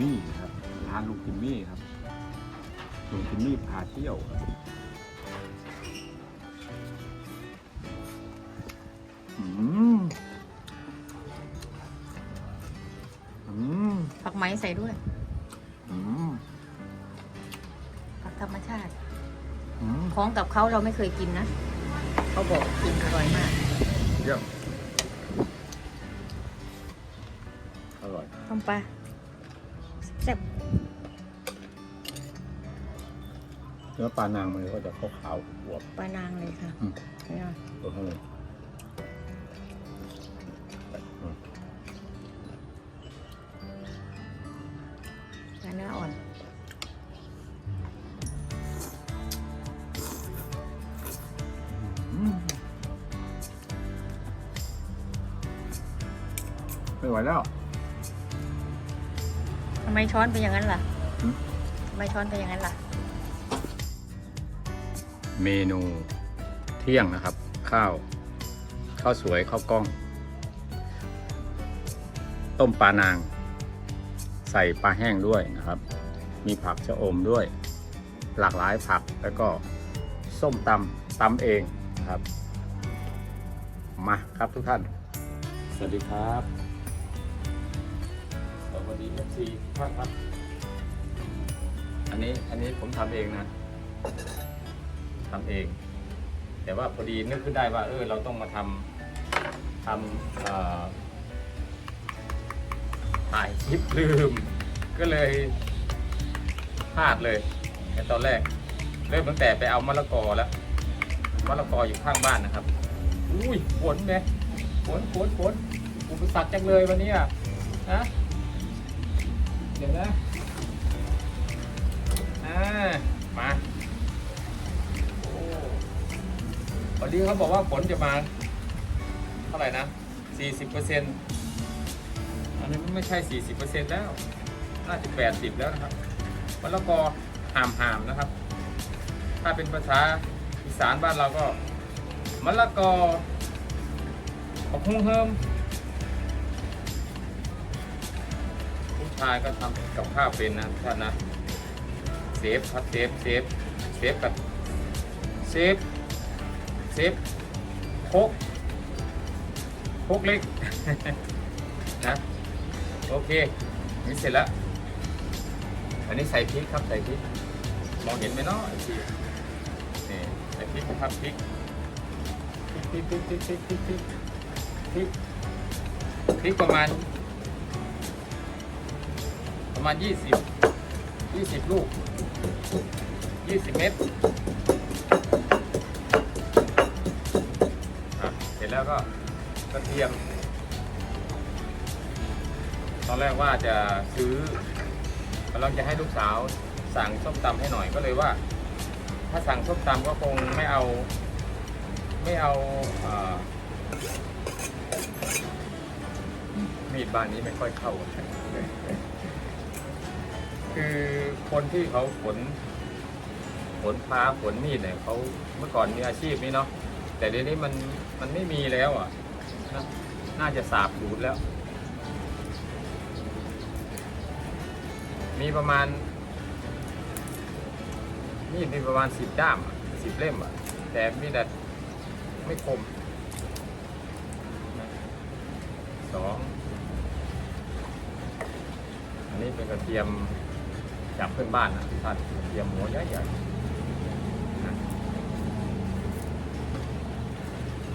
มี่ครับร้านลุงจิมมี่ครับลุงจิมมี่พาเที่ยวครับอืมอืมผักไม้ใส่ด้วยอืมผักธรรมชาติ อืมของกับเขาเราไม่เคยกินนะ เขาบอกกินอร่อยมาก เยี่ยมอร่อย ต้มปลาแซ่บเนื้อปลานางมันก็จะขาวๆอวบ ปลานางเลยค่ะอืม เนี่ยตัวเท่าเลยอืมปลาเนื้ออ่อนอืมไม่ไหวแล้ว ทำไมช้อนเป็นอย่างนั้นล่ะหืมทำไมช้อนเป็นอย่างนั้นล่ะ เมนูเที่ยงนะครับ ข้าว ข้าวสวยข้าวกล้อง ต้มปลานาง ใส่ปลาแห้งด้วยนะครับ มีผักชะอมด้วย หลากหลายผักแล้วก็ส้มตำตำเองนะครับ มาครับทุกท่าน สวัสดีครับส วัสดีเอฟซีทุกท่านครับ อันนี้อันนี้ผมทำเองนะทำเอง แต่ว่าพอดีนึกขึ้นได้ว่า เออ เราต้องมาทำทำถ่ายคลิปลืม ก็เลยพลาดเลยในตอนแรก เริ่มตั้งแต่ไปเอามะละกอแล้วมะละกออยู่ข้างบ้านนะครับ อุ้ยฝนไหมฝนฝนฝนอุปสรรคจังเลยวันนี้อะนะ เดี๋ยวนะอ่ามาวันนี้เขาบอกว่าฝนจะมา เท่าไหร่นะ 40เปอร์เซ็นต์อันนี้ไม่ใช่ 40เปอร์เซ็นต์แล้ว น่าจะ 80 แล้วนะครับมะละกอหามหามนะครับ ถ้าเป็นภาษาอีสานบ้านเราก็มะละกอผักฮุ้งเฮิม ชายก็ทำกับข้าวเป็นนะท่านนะเซฟครับเซฟเซฟเซฟกับเซฟเซฟโคกโคกเล็กนะโอเคนี่เสร็จแล้วอันนี้ใส่พริกครับใส่พริกมองเห็นไหมเนาะไอ้ทีนี่ใส่พริกนะครับพริกพริกพริกพริกพริกพริกพริกพริกประมาณ ประมาณยี่สิบยี่สิบลูกยี่สิบเม็ดเสร็จแล้วก็กระเทียม ตอนแรกว่าจะซื้อกำลังจะให้ลูกสาวสั่งส้มตำให้หน่อยก็เลยว่า ถ้าสั่งส้มตำก็คงไม่เอา ไม่เอาอมีดบานนี้ไม่ค่อยเข้า คือคนที่เขาขนขนพาขนมีดเนี่ยเขาเมื่อก่อนมีอาชีพนี้เนาะแต่เดี๋ยวนี้มันมันไม่มีแล้วอะนะน่าจะสาบสูญแล้ว มีประมาณมีดมีประมาณสิบด้ามสิบเล่มอะ แต่มีแต่ไม่คมสองอันนี้เป็นกระเทียม จากเพื่อนบ้านนะท่านกระเทียมหัวใหญ่ๆ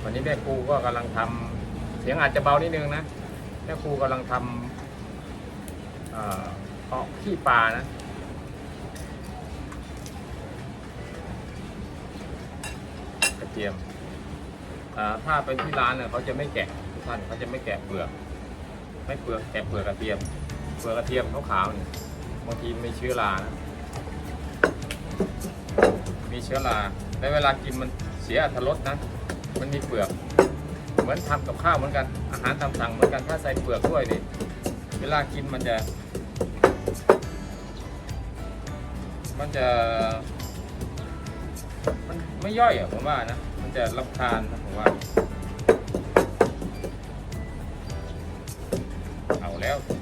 วันนี้แม่ครูก็กำลังทำเสียงอาจจะเบานิดนึงนะแม่ครูกำลังทำเอ่อเพาะขี้ปลานะกระเทียมถ้าเป็นที่ร้านเนี่ยเขาจะไม่แกะทุกท่านเขาจะไม่แกะเปลือก ไม่เปลือกแกะเปลือกกระเทียม เปลือกกระเทียมขาวๆเนี่ย บางทีมีเชื้อรานะมีเชื้อราในเวลากินมันเสียอรรถรสนะ มันมีเปลือก เหมือนทำกับข้าวเหมือนกัน อาหารตามสั่งเหมือนกัน ถ้าใส่เปลือกด้วยนี่เวลากินมันจะ มันจะ มันไม่ย่อยอะผมว่านะ มันจะรำคาญนะผมว่า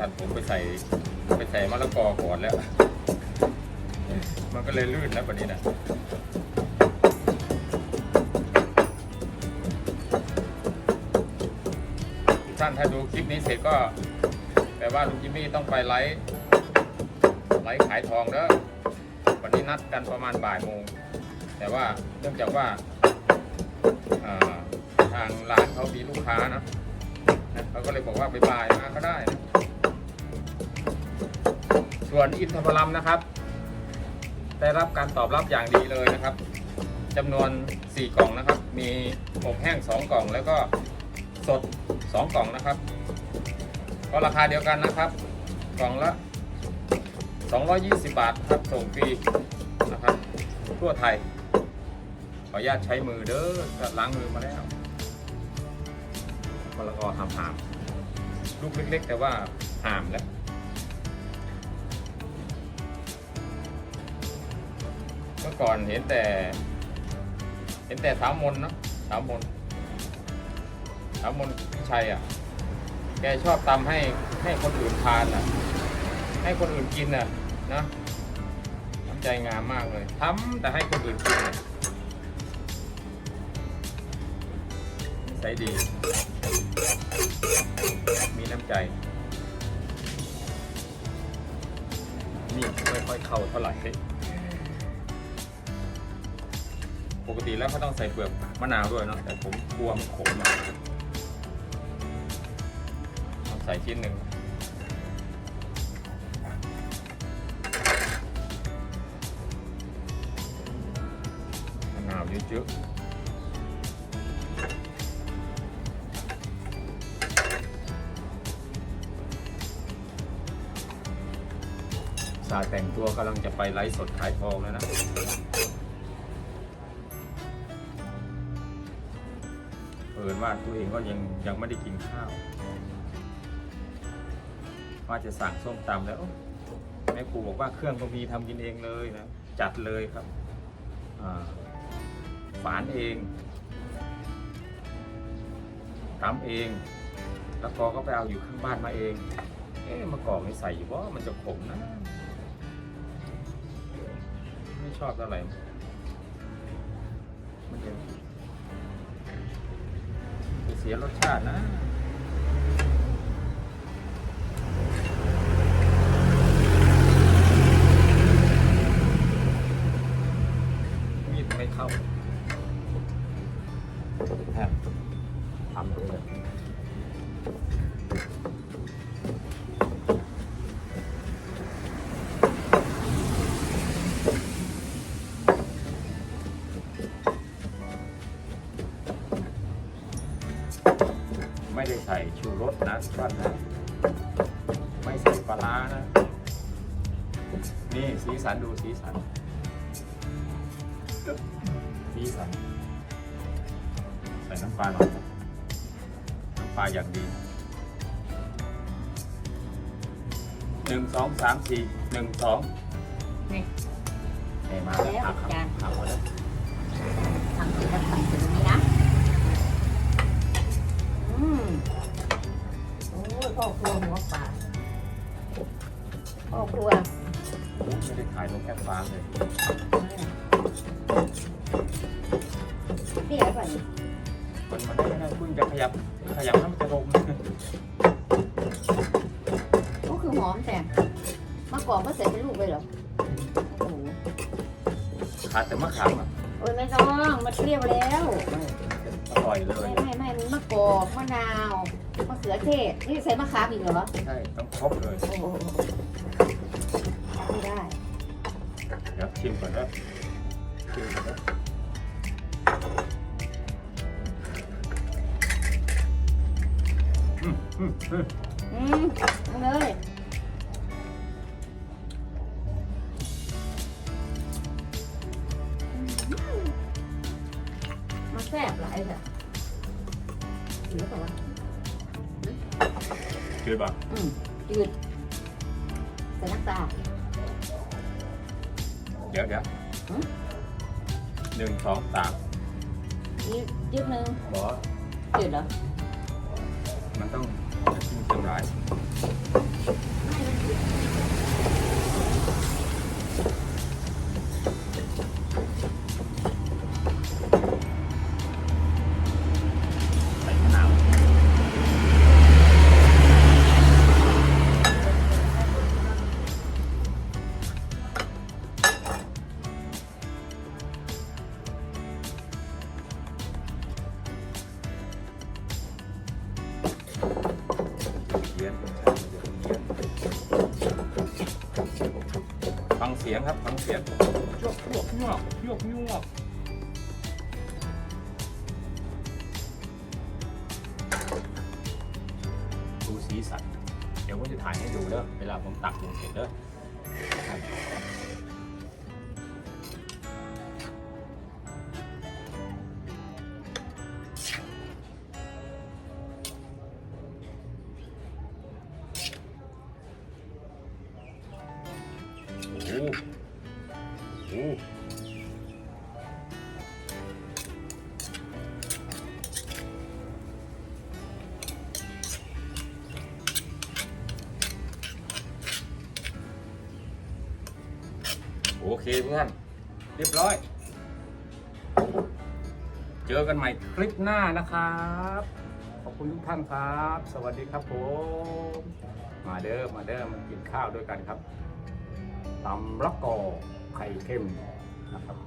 ทันผมไปใส่ไปใส่มะละกอก่อนแล้ว มันก็เลยลื่นนะแบบนี้นะท่านถ้าดูคลิปนี้เสร็จก็แปลว่าลุงจิมมี่ต้องไปไลฟ์ไลฟ์ขายทองเด้อวันนี้นัดกันประมาณบ่ายโมง แต่ว่าเนื่องจากว่าอ่าทางร้านเขามีลูกค้านะนะเขาก็เลยบอกว่าไปบ่ายมาก็ได้นะ ส่วนอินทผลัมนะครับ ได้รับการตอบรับอย่างดีเลยนะครับจำนวน 4 กล่องนะครับ มีอบแห้ง 2 กล่อง แล้วก็สด 2 กล่องนะครับ ก็ราคาเดียวกันนะครับ กล่องละ 220 บาทครับ ส่งฟรีนะครับ ทั่วไทย ขออนุญาตใช้มือเด้อล้างมือมาแล้วมะละกอหามหามๆลูกเล็กๆ แต่ว่าหามแล้ว ก่อนเห็นแต่ เห็นแต่สาวมนเนาะสาวมนสาวมนพิชัยอะ แกชอบตำให้ให้คนอื่นทานอะ ให้คนอื่นกินอะนะน้ำใจงามมากเลยทำแต่ให้คนอื่นกินอะนิสัยดี มีน้ำใจนี่ไม่ค่อยเข้าเท่าไหร่ ปกติแล้วเขาต้องใส่เปลือกมะนาวด้วยเนาะแต่ผมกลัวมันขมอะต้องใส่ชิ้นหนึ่งมะนาวเยอะๆสาแต่งตัวกำลังจะไปไลฟ์สดขายทองแล้วนะ อินว่าตัวเองก็ยังยังไม่ได้กินข้าว ว่าจะสั่งส้มตำแล้วแม่ครูบอกว่าเครื่องก็มีทำกินเองเลยนะ จัดเลยครับอ่าฝานเองตำเอง แล้วพอก็ไปเอาอยู่ข้างบ้านมาเอง เอ๊ะมะกอกนี่ใส่อยู่ว่ามันจะขมนะ ไม่ชอบเท่าไหร่ เสียรสชาตินะ ส่ชูรสนะท่านนะไม่ใส่ปลาร้านะ นี่สีสันดูสีสัน สีสัน ใส่น้ำปลาหน่อยน้ำปลาอย่างดีหนึ่งสองสามสี่หนึ่งสองนี่เอ้มาแล้วหักจานหักหมดแล้วทำสีดำๆตรงนี้นะอื พ่อครัวหัวป่าพ่อครัวไม่ได้ขายลงแอปฟ้าเลยเตี้ยป่ะนี่มันมันไม่ได้คุณจะขยับขยับให้มันจะลงก็คือหอมแต่มะกอกก็เสร็จเป็นลูกเลยเหรอโอ้โหขาดแต่มะขามอะโอ้ยไม่ต้องมันเปรี้ยวแล้วอร่อยเลย ไม่ไม่ไม่มันมะกอกมะนาว มะเขือเทศนี่ใส่มะขามอีกเหรอใช่ต้องครบเลยโอ้โหไม่ได้เดี๋ยวชิมก่อนนะชิมก่อนนะอืมอืมอืมอืมเอาเลย เดี๋ยวเดี๋ยวหืมหนึ่งสองสามยืดยืดนึงบอกว่าจืดเหรอมันต้องจเครื่องร้าย งเสียงครับฟังเสียงยวกยวกยวกยวกยวกดูสีสันเดี๋ยวผมจะถ่ายให้ดูเด้อเวลาผมตักลงเสร็จเด้อ โอเคเพื่อน เรียบร้อย เจอกันใหม่คลิปหน้านะครับ ขอบคุณทุกท่านครับ สวัสดีครับผม มาเดิมมาเดิมากินข้าวด้วยกันครับตำละกอไข่เค็มนะครับ